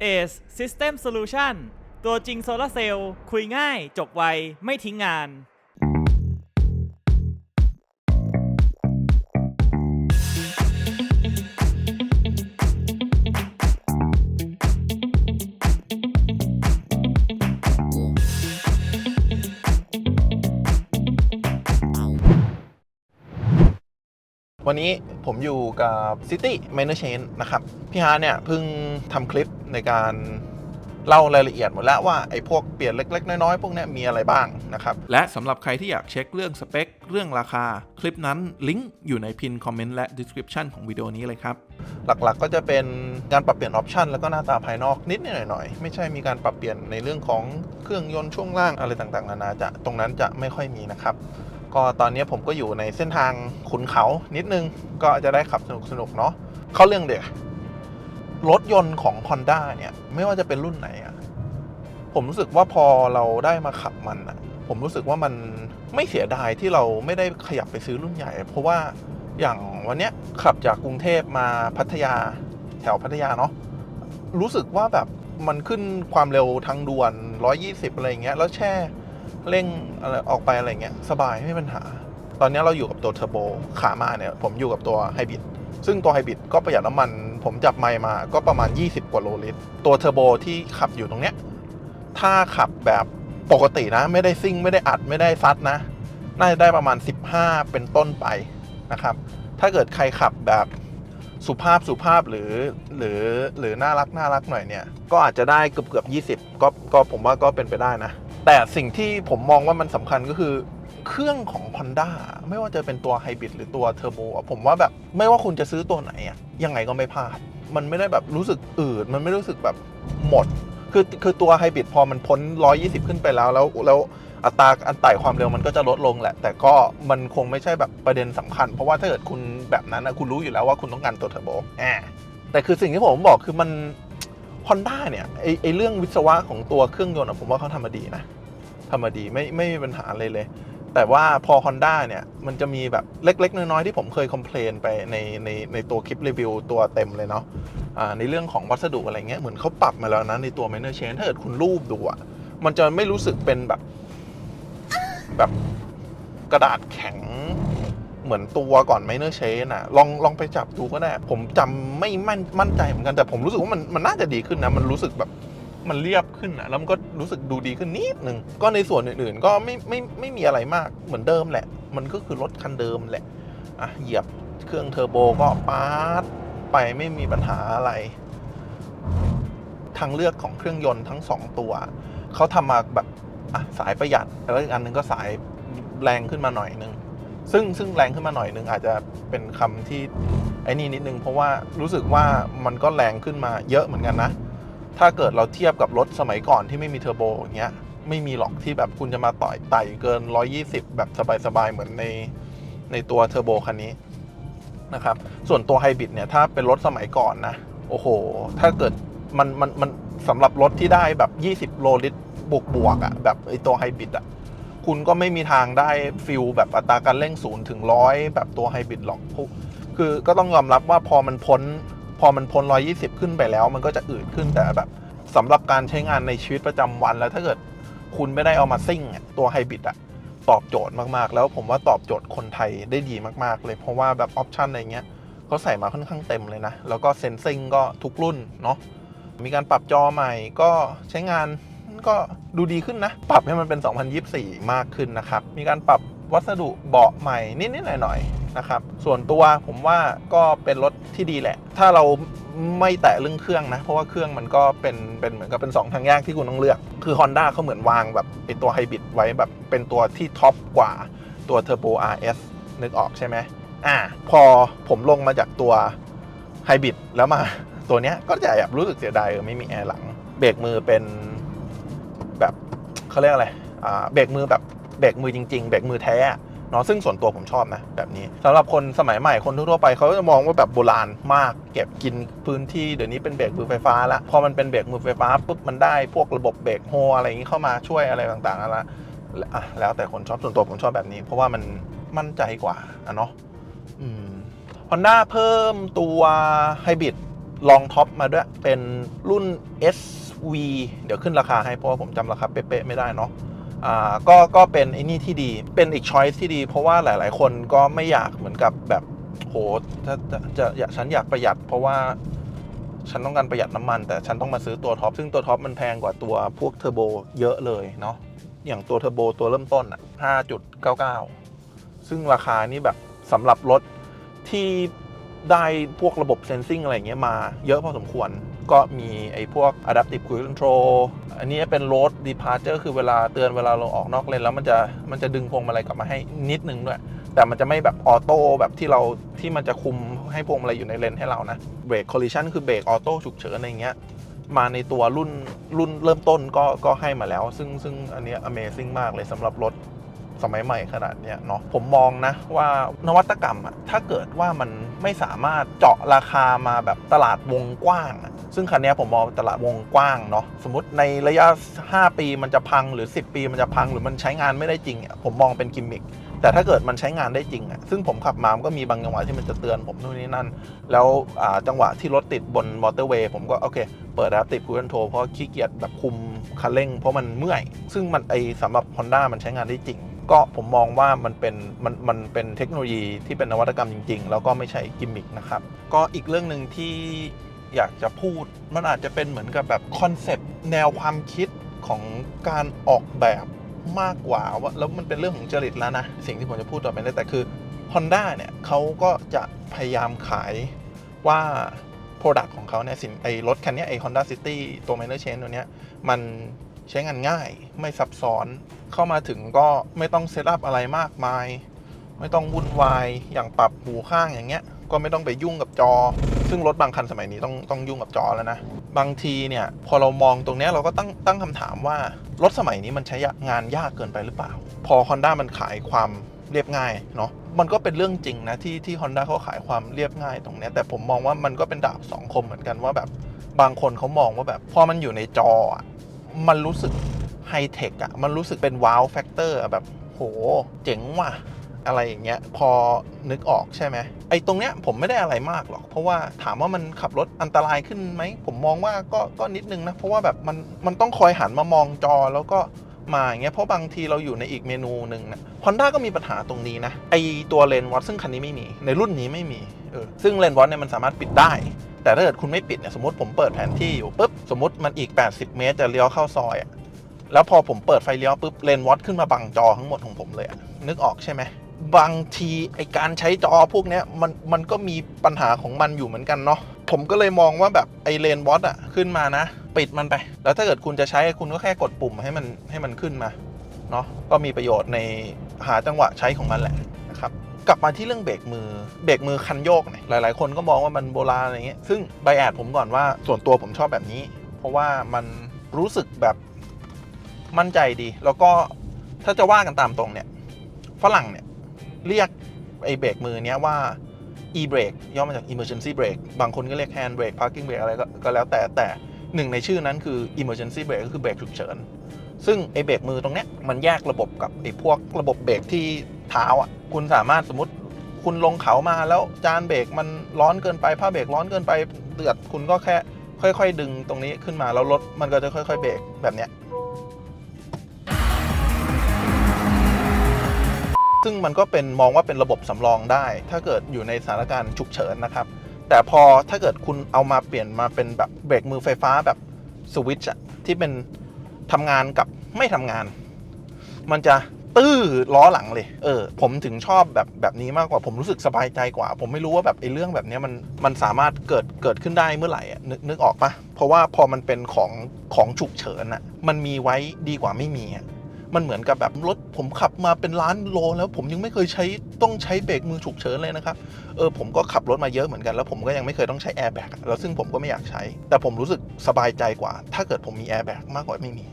เอส System Solution ตัวจริงโซลาร์เซลล์คุยง่าย จบไว ไม่ทิ้งงาน วันนี้ผมอยู่กับ City Minor Chain นะครับ พี่ฮาร์ทเนี่ยเพิ่งทำคลิปในการเล่ารายละเอียดหมดแล้วว่าไอ้พวกเปลี่ยนเล็ก ๆ น้อย ๆ พวกเนี้ยมีอะไรบ้างนะครับ และสำหรับใครที่อยากเช็คเรื่องสเปค เรื่องราคา คลิปนั้นลิงก์อยู่ในพินคอมเมนต์และ description ของวิดีโอนี้เลยครับ หลักๆก็จะเป็นการปรับเปลี่ยนออปชันแล้วก็หน้าตาภายนอกนิดหน่อยๆ ไม่ใช่มีการปรับเปลี่ยนในเรื่องของเครื่องยนต์ช่วงล่างอะไรต่างๆ นานาจะตรงนั้นจะไม่ค่อยมีนะครับ ก็ตอนนี้ผมก็อยู่ในเส้นทางขุนเขานิดนึงก็จะได้ขับสนุกๆเนาะเข้าเรื่องเด็กรถยนต์ของ Honda เนี่ย ไม่ว่าจะเป็นรุ่นไหนอะผมรู้สึกว่าพอเราได้มาขับมันอะผมรู้สึกว่ามันไม่เสียดายที่เราไม่ได้ขยับไปซื้อรุ่นใหญ่ เพราะว่าอย่างวันเนี้ยขับจากกรุงเทพมาพัทยาแถวพัทยาเนาะรู้สึกว่าแบบมันขึ้นความเร็วทางด่วน 120 อะไรอย่างเงี้ย แล้วแช่ เร่งอะไรออกไปอะไรเงี้ยสบายไม่มีปัญหา ตอนนี้เราอยู่กับตัวเทอร์โบขามาเนี่ยผมอยู่กับตัวไฮบริดซึ่งตัวไฮบริดก็ประหยัดน้ำมัน ผมจับไมล์มาก็ประมาณ 20 กว่าโลลิตร ตัวเทอร์โบที่ขับอยู่ตรงเนี้ยถ้าขับแบบปกตินะ ไม่ได้ซิ่งไม่ได้อัดไม่ได้ซัดนะ น่าจะได้ประมาณ 15 เป็นต้นไปนะครับ ถ้าเกิดใครขับแบบสุภาพสุภาพหรือหรือหรือน่ารักน่ารักหน่อยเนี่ย ก็อาจจะได้เกือบเกือบ20 ก็ก็ผมว่าก็เป็นไปได้นะ แต่สิ่งที่ผมมองว่ามันสำคัญก็คือเครื่องของ Honda ไม่ว่าจะเป็นตัวไฮบริดหรือตัวเทอร์โบอะผมว่าแบบไม่ว่าคุณจะซื้อตัวไหนอะยังไงก็ไม่พลาด มันไม่ได้แบบรู้สึกอืด มันไม่รู้สึกแบบหมด คือคือตัวไฮบริดพอมันพ้น 120 ขึ้นไปแล้วแล้วแล้วอัตราอันไต่ความเร็วมันก็จะลดลงแหละ แต่ก็มันคงไม่ใช่แบบประเด็นสำคัญ เพราะว่าถ้าเกิดคุณแบบนั้นนะคุณรู้อยู่แล้วว่าคุณต้องการตัวเทอร์โบแอบแต่คือสิ่งที่ผมบอกคือมัน Honda เนี่ยไอไอเรื่องวิศวะของตัวเครื่องยนต์อะผมว่าเขาทำมาดีนะ ทำมาดีไม่ไม่มีปัญหาเลยเลย แต่ว่าพอ Honda เนี่ย มันจะมีแบบเล็ก ๆ น้อย ๆ ที่ผมเคยคอมเพลนไปในในในตัวคลิปรีวิวตัวเต็มเลยเนาะในเรื่องของวัสดุอะไรเงี้ยเหมือนเขาปรับมาแล้วนะ ในตัว Minor Chain ถ้าเกิดคุณรูปดูอะมันจะไม่รู้สึกเป็นแบบ แบบกระดาษแข็งเหมือนตัวก่อน Minor Chain อะลองลองไปจับดูก็ได้ ผมจำไม่มั่นมั่นใจเหมือนกันแต่ผมรู้สึกว่ามันมันน่าจะดีขึ้นนะ มันรู้สึกแบบ มันเรียบขึ้นนะแล้วมันก็รู้สึกดูดีขึ้นนิดหนึ่งก็ในส่วนอื่นๆ ก็ไม่ไม่ไม่มีอะไรมากเหมือนเดิมแหละ มันก็คือรถคันเดิมแหละอะเหยียบเครื่องเทอร์โบก็ปาดไปไม่มีปัญหาอะไร ทางเลือกของเครื่องยนต์ทั้งสองตัวเขาทำมาแบบอะสายประหยัดแล้วอีกอันหนึงก็สายแรงขึ้นมาหน่อยนึงซึ่งซึ่งแรงขึ้นมาหน่อยนึงอาจจะเป็นคำที่ไอ้นี่นิดนึงเพราะว่ารู้สึกว่ามันก็แรงขึ้นมาเยอะเหมือนกันนะ ถ้าเกิดเราเทียบกับรถสมัยก่อนที่ไม่มีเทอร์โบอย่างเงี้ยไม่มีหรอกที่แบบคุณจะมาต่อยไต่เกิน 120 แบบสบายๆ เหมือนในในตัวเทอร์โบคันนี้นะครับ ส่วนตัวไฮบริดเนี่ย ถ้าเป็นรถสมัยก่อนนะ โอ้โห ถ้าเกิดมันมันมันสำหรับรถที่ได้แบบ 20 โลลิตรบวกบวกๆอะ่ะ แบบไอตัวไฮบริดอะ คุณก็ไม่มีทางได้ฟิลแบบอัตราการเร่งศูนย์ถึงร้อยแบบตัวไฮบริดหรอกคือก็ต้องยอมรับว่าพอมันพ้น พอมันพ้น120 ขึ้นไปแล้ว มันก็จะอืดขึ้นแต่แบบสำหรับการใช้งานในชีวิตประจำวันแล้วถ้าเกิดคุณไม่ได้เอามาซิ่งตัวไฮบริดอะตอบโจทย์มากๆ แล้วผมว่าตอบโจทย์คนไทยได้ดีมากๆ เลยเพราะว่าแบบออปชันอะไรเงี้ยเขาใส่มาค่อนข้างเต็มเลยนะ แล้วก็เซนซิงก็ทุกรุ่นเนาะมีการปรับจอใหม่ก็ใช้งานก็ดูดีขึ้นนะ ปรับให้มันเป็น 2024 มากขึ้นนะครับ มีการปรับวัสดุเบาะใหม่นิดๆหน่อยๆ นะครับ ส่วนตัวผมว่าก็เป็นรถที่ดีแหละ ถ้าเราไม่แตะเรื่องเครื่องนะ เพราะว่าเครื่องมันก็เป็นเป็นเหมือนกับเป็น 2 ทางแยกที่คุณต้องเลือก คือ Honda เขาเหมือนวางแบบไอตัวไฮบริดไว้แบบเป็นตัวที่ท็อปกว่าตัว Turbo RS นึกออกใช่ไหมอ่า พอผมลงมาจากตัวไฮบริดแล้วมาตัวเนี้ยก็จะแอบรู้สึกเสียดายไม่มีแอร์หลัง เบรกมือเป็นแบบเขาเรียกอะไรอ่าเบรกมือแบบเบรกมือจริง ๆ เบรกมือแท้ เนาะซึ่งส่วนตัวผมชอบนะแบบนี้สำหรับคนสมัยใหม่คนทั่วไปเขาจะมองว่าแบบโบราณมาก เก็บกินพื้นที่เดี๋ยวนี้เป็นเบรกมือไฟฟ้าละพอมันเป็นเบรกมือไฟฟ้าปุ๊บมันได้พวกระบบเบรกโฮอะไรอย่างนี้เข้ามาช่วยอะไรต่างๆแล้วละอะแล้วแต่คนชอบส่วนตัวผมชอบแบบนี้ เพราะว่ามันมั่นใจกว่าอะเนาะฮอืม Honda เพิ่มตัวไฮบริดลองท็อปมาด้วยเป็นรุ่น SV เดี๋ยวขึ้นราคาให้เพราะว่าผมจำราคาเป๊ะๆไม่ได้เนาะ ก็ก็เป็นไอ้นี่ที่ดีเป็นอีกช้อยส์ที่ดี เพราะว่าหลาย ๆ คนก็ไม่อยากเหมือนกับแบบโหถ้าจะจะอยากฉันอยากประหยัด เพราะว่าฉันต้องการประหยัดน้ำมัน แต่ฉันต้องมาซื้อตัวท็อปซึ่งตัวท็อปมันแพงกว่าตัวพวกเทอร์โบเยอะเลยเนาะอย่างตัวเทอร์โบตัวเริ่มต้นอะ5.99 ซึ่งราคานี่แบบสำหรับรถที่ได้พวกระบบเซนซิงอะไรเงี้ยมาเยอะพอสมควร ก็มีไอ้พวก adaptive cruise control อันนี้เป็น road departure คือเวลาเตือนเวลาเราออกนอกเลนแล้วมันจะมันจะดึงพวงมาลัยกลับมาให้นิดนึงด้วย แต่มันจะไม่แบบออโต้แบบที่เราที่มันจะคุมให้พวงมาลัยอยู่ในเลนให้เรานะเบรก collision คือเบรกออโต้ฉุกเฉินอะไรอย่างเงี้ยมาในตัวรุ่นรุ่นเริ่มต้นก็ก็ให้มาแล้ว ซึ่งซึ่งอันนี้ Amazing มากเลยสำหรับรถสมัยใหม่ขนาดเนี้ยเนาะผมมองนะว่านวัตกรรมอะถ้าเกิดว่ามันไม่สามารถเจาะราคามาแบบตลาดวงกว้างอะ ซึ่งคันนี้ผมมองตลาดวงกว้างเนาะสมมติในระยะ 5 ปีมันจะพังหรือ 10 ปีมันจะพังหรือมันใช้งานไม่ได้จริงผมมองเป็นกิมมิคแต่ถ้าเกิดมันใช้งานได้จริงอะซึ่งผมขับมามันก็มีบางจังหวะที่มันจะเตือนผมนู่นนี่นั่น แล้วจังหวะที่รถติดบนมอเตอร์เวย์ผมก็โอเค เปิดแอปติดคู i นโทเพราะขี้เกียจแบบคุมคันเร่ง เพราะมันเมื่อย ซึ่งมันไอสำหรับ Honda มันใช้งานได้จริง ก็ผมมองว่ามันเป็นมันมันเป็นเทคโนโลยีที่เป็นนวัตกรรมจริง ๆ แล้วก็ไม่ใช่กิมมิคนะครับก็อีกเรื่องหนึ่งที่ อยากจะพูด มันอาจจะเป็นเหมือนกับแบบคอนเซปต์แนวความคิดของการออกแบบมากกว่าว่าแล้วมันเป็นเรื่องของจริตแล้วนะ สิ่งที่ผมจะพูดต่อไปนี้แต่คือ Honda เนี่ยเขาก็จะพยายามขายว่า Product ของเขาเนี่ยสินไอรถคันนี้ไอ Honda City ตัว Minor Change ตัวเนี้ยมันใช้งานง่ายไม่ซับซ้อนเข้ามาถึงก็ไม่ต้องเซตอัพอะไรมากมาย ไม่ต้องวุ่นวายอย่างปรับหูข้างอย่างเงี้ย ก็ไม่ต้องไปยุ่งกับจอ ซึ่งรถบางคันสมัยนี้ต้องต้องยุ่งกับจอแล้วนะ บางทีเนี่ยพอเรามองตรงนี้เราก็ตั้งตั้งคำถามว่ารถสมัยนี้มันใช้งานยากเกินไปหรือเปล่า พอ Honda มันขายความเรียบง่ายเนาะมันก็เป็นเรื่องจริงนะที่ที่ Honda เขาขายความเรียบง่ายตรงนี้แต่ผมมองว่ามันก็เป็นดาบสองคมเหมือนกันว่าแบบบางคนเขามองว่าแบบพอมันอยู่ในจออะมันรู้สึกไฮเทคอะมันรู้สึกเป็นว้าวแฟกเตอร์แบบโหเจ๋งว่ะ อะไรอย่างเงี้ยพอนึกออกใช่ไหมไอ้ตรงเนี้ยผมไม่ได้อะไรมากหรอก เพราะว่าถามว่ามันขับรถอันตรายขึ้นไหม ผมมองว่าก็ก็นิดนึงนะ เพราะว่าแบบมันมันต้องคอยหันมามองจอแล้วก็มาอย่างเงี้ยเพราะบางทีเราอยู่ในอีกเมนูหนึ่งนะฮอนด้าก็มีปัญหาตรงนี้นะ ไอตัวเลนวอตซึ่งคันนี้ไม่มี ในรุ่นนี้ไม่มีเออซึ่งเลนวอตเนี่ยมันสามารถปิดได้ แต่ถ้าเกิดคุณไม่ปิดเนี่ยสมมติผมเปิดแผนที่อยู่ปุ๊บสมมติมันอีก 80 เมตรจะเลี้ยวเข้าซอยอะแล้วพอผมเปิดไฟเลี้ยวปุ๊บเลนวอตขึ้นมาบังจอทั้งหมดของผมเลยนึกออกใช่ไหม บางทีไอการใช้จอพวกนี้มันมันก็มีปัญหาของมันอยู่เหมือนกันเนาะผมก็เลยมองว่าแบบไอเลนวอตอะขึ้นมานะ ปิดมันไป แล้วถ้าเกิดคุณจะใช้คุณก็แค่กดปุ่มให้มันให้มันขึ้นมาเนาะก็มีประโยชน์ในหาจังหวะใช้ของมันแหละนะครับกลับมาที่เรื่องเบรกมือเบรกมือคันโยกเนี่ยหลาย ๆ คนก็มองว่ามันโบราณอะไรเงี้ยซึ่งไบแอดผมก่อนว่าส่วนตัวผมชอบแบบนี้ เพราะว่ามันรู้สึกแบบมั่นใจดี แล้วก็ถ้าจะว่ากันตามตรงเนี่ยฝรั่งเนี่ย เรียกไอ้เบรกมือเนี้ยว่า e-brake ย่อมาจาก emergency brake บางคนก็เรียก hand brake parking brake อะไรก็แล้วแต่แต่หนึ่งในชื่อนั้นคือ emergency brake ก็คือเบรกฉุกเฉิน ซึ่งไอ้เบรกมือตรงเนี้ยมันแยกระบบกับไอ้พวกระบบเบรกที่เท้าอะคุณสามารถสมมติคุณลงเขามาแล้วจานเบรกมันร้อนเกินไปผ้าเบรกร้อนเกินไปเดือดคุณก็แค่ค่อย ๆ ดึงตรงนี้ขึ้นมาแล้วรถมันก็จะค่อย ๆ เบรกแบบเนี้ย ซึ่งมันก็เป็นมองว่าเป็นระบบสำรองได้ ถ้าเกิดอยู่ในสถานการณ์ฉุกเฉินนะครับ แต่พอถ้าเกิดคุณเอามาเปลี่ยนมาเป็นแบบเบรกมือไฟฟ้าแบบสวิตช์ที่เป็นทำงานกับไม่ทำงาน มันจะตื้อล้อหลังเลย เออ ผมถึงชอบแบบแบบนี้มากกว่า ผมรู้สึกสบายใจกว่า ผมไม่รู้ว่าแบบไอ้เรื่องแบบนี้มันมันสามารถเกิดเกิดขึ้นได้เมื่อไหร่อะนึกนึกออกปะเพราะว่าพอมันเป็นของของฉุกเฉินอะมันมีไว้ดีกว่าไม่มีอะ มันเหมือนกับแบบรถผมขับมาเป็นล้านโล แล้วผมยังไม่เคยใช้ต้องใช้เบรกมือฉุกเฉินเลยนะครับเออผมก็ขับรถมาเยอะเหมือนกันแล้วผมก็ยังไม่เคยต้องใช้แอร์แบ็กแล้วซึ่งผมก็ไม่อยากใช้ แต่ผมรู้สึกสบายใจกว่า ถ้าเกิดผมมีแอร์แบ็กมากกว่าไม่มี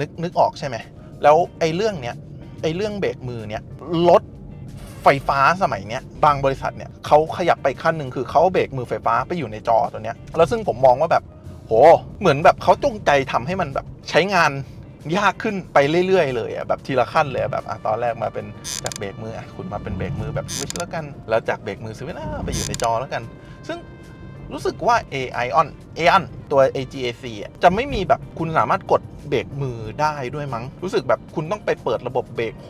นึกนึกออกใช่ไหมแล้วไอ้เรื่องเนี้ยไอ้เรื่องเบรกมือเนี้ยรถไฟฟ้าสมัยเนี้ยบางบริษัทเนี่ยเขาขยับไปขั้นหนึ่งคือเขาเบรกมือไฟฟ้าไปอยู่ในจอตัวเนี้ยแล้วซึ่งผมมองว่าแบบโห เหมือนแบบเขาจงใจทำให้มันแบบใช้งาน ยากขึ้นไปเรื่อยๆเลยอะแบบทีละขั้นเลยอะแบบอะตอนแรกมาเป็นจากเบรกมืออะคุณมาเป็นเบรกมือแบบสวิตช์แล้วกัน แล้วจากเบรกมือสวิตช์ไปอยู่ในจอแล้วกัน ซึ่งรู้สึกว่า AI on AI ตัว AGAC อะจะไม่มีแบบคุณสามารถกดเบรกมือได้ด้วยมั้ง รู้สึกแบบคุณต้องไปเปิดระบบเบรกโฮ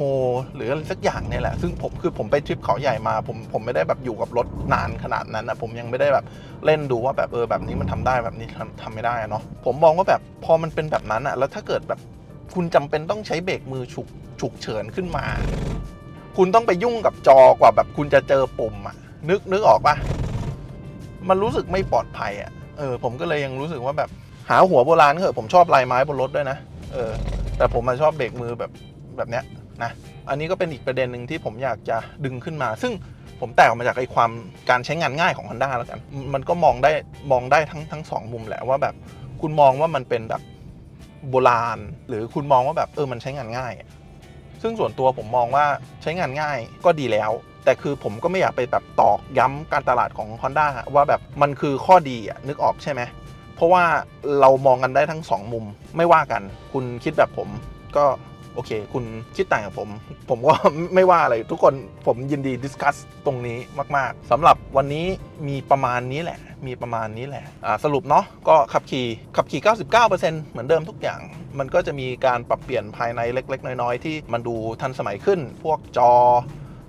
หรืออะไรสักอย่างเนี่ยแหละ ซึ่งผมคือผมไปทริปเขาใหญ่มา ผมผมไม่ได้แบบอยู่กับรถนานขนาดนั้นนะผมยังไม่ได้แบบเล่นดูว่าแบบเออแบบนี้มันทำได้แบบนี้ทำทำไม่ได้เนาะผมมองว่าแบบพอมันเป็นแบบนั้นอะแล้วถ้าเกิดแบบ คุณจำเป็นต้องใช้เบรกมือฉุกฉุกเฉินขึ้นมา คุณต้องไปยุ่งกับจอกว่าแบบคุณจะเจอปุ่มอะนึกนึกออกปะมันรู้สึกไม่ปลอดภัยอะเออผมก็เลยยังรู้สึกว่าแบบหาหัวโบราณเถอะผมชอบลายไม้บนรถด้วยนะเออ แต่ผมมาชอบเบรกมือแบบแบบเนี้ยนะอันนี้ก็เป็นอีกประเด็นหนึ่งที่ผมอยากจะดึงขึ้นมา ซึ่งผมแตกออกมาจากไอ้ความการใช้งานง่ายของ Honda แล้วกัน มันก็มองได้มองได้ทั้งทั้งสองมุมแหละว่าแบบคุณมองว่ามันเป็นแบบ โบราณ หรือคุณมองว่าแบบเออมันใช้งานง่ายอะซึ่งส่วนตัวผมมองว่าใช้งานง่ายก็ดีแล้ว แต่คือผมก็ไม่อยากไปแบบตอกย้ำการตลาดของ Honda ว่าแบบมันคือข้อดีอะนึกออกใช่ไหมเพราะว่าเรามองกันได้ทั้งสองมุมไม่ว่ากัน คุณคิดแบบผมก็ โอเค คุณคิดต่างกับผม ผมก็ไม่ว่าอะไร ทุกคนผมยินดีดิสคัสตรงนี้มาก ๆสำหรับวันนี้มีประมาณนี้แหละ มีประมาณนี้แหละอ่าสรุปเนาะก็ขับขี่ขับขี่ 99%เหมือนเดิมทุกอย่าง มันก็จะมีการปรับเปลี่ยนภายในเล็ก ๆ น้อย ๆ ที่มันดูทันสมัยขึ้น พวกจอ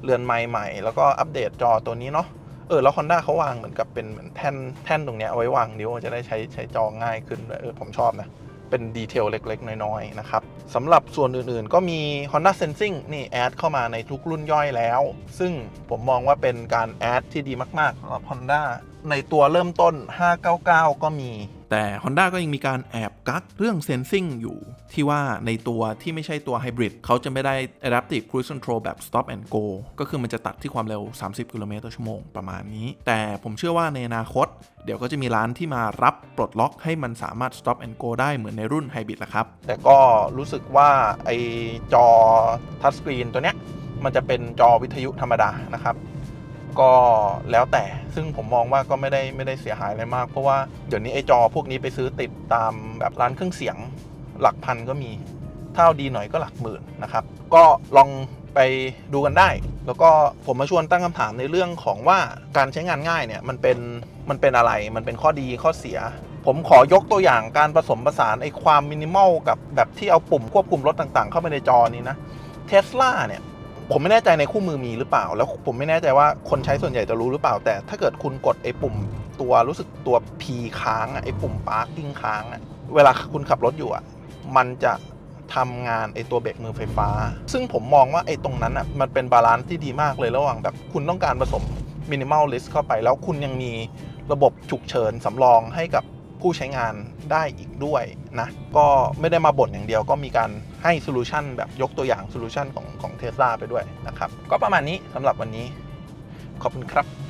เรือนไม้ใหม่แล้วก็อัปเดตจอตัวนี้เนาะเออแล้ว Honda เขาวางเหมือนกับเป็นเหมือนแท่นแท่นตรงเนี้ยเอาไว้วางนิ้วจะได้ใช้ใช้จอง่ายขึ้นเออผมชอบนะ เป็นดีเทลเล็กๆ น้อยๆ นะครับสำหรับส่วนอื่นๆ ก็มี Honda Sensing นี่แอดเข้ามาในทุกรุ่นย่อยแล้ว ซึ่งผมมองว่าเป็นการแอดที่ดีมากๆสำหรับ Honda ในตัวเริ่มต้น 599 ก็มี แต่ Honda ก็ยังมีการแอบกักเรื่องเซนซิงอยู่ที่ว่าในตัวที่ไม่ใช่ตัวไฮบริดเขาจะไม่ได้ Adaptive Cruise Control แบบ Stop and Go ก็คือมันจะตัดที่ความเร็ว 30กิโลเมตรต่อชั่วโมงประมาณนี้ แต่ผมเชื่อว่าในอนาคต เดี๋ยวก็จะมีร้านที่มารับปลดล็อกให้มันสามารถ Stop and Go ได้เหมือนในรุ่นไฮบริดละครับ แต่ก็รู้สึกว่าไอจอทัชสกรีนตัวเนี้ยมันจะเป็นจอวิทยุธรรมดานะครับ ก็แล้วแต่ซึ่งผมมองว่าก็ไม่ได้ไม่ได้เสียหายอะไรมาก เพราะว่าเดี๋ยวนี้ไอจอพวกนี้ไปซื้อติดตามแบบร้านเครื่องเสียงหลักพันก็มีถ้าเอาดีหน่อยก็หลักหมื่นนะครับ ก็ลองไปดูกันได้ แล้วก็ผมมาชวนตั้งคำถามในเรื่องของว่าการใช้งานง่ายเนี่ยมันเป็นมันเป็นอะไร มันเป็นข้อดีข้อเสีย ผมขอยกตัวอย่างการผสมผสานไอ้ความมินิมอลกับแบบที่เอาปุ่มควบคุมรถต่างๆ เข้าไปในจอนี้นะเทสลาเนี่ย ผมไม่แน่ใจในคู่มือมีหรือเปล่า แล้วผมไม่แน่ใจว่าคนใช้ส่วนใหญ่จะรู้หรือเปล่า แต่ถ้าเกิดคุณกดไอ้ปุ่มตัวรู้สึกตัว P ค้างอะไอ้ปุ่ม parking ค้างอะเวลาคุณขับรถอยู่อะมันจะทำงานไอ้ตัวเบรกมือไฟฟ้า ซึ่งผมมองว่าไอ้ตรงนั้นอะมันเป็นบาลานซ์ที่ดีมากเลยระหว่างแบบคุณต้องการผสมมินิมอลลิสเข้าไป แล้วคุณยังมีระบบฉุกเฉินสำรองให้กับผู้ใช้งานได้อีกด้วยนะ ก็ไม่ได้มาบ่นอย่างเดียวก็มีการ ให้โซลูชันแบบยกตัวอย่างโซลูชันของของเทสลาไปด้วยนะครับ ก็ประมาณนี้สำหรับวันนี้ ขอบคุณครับ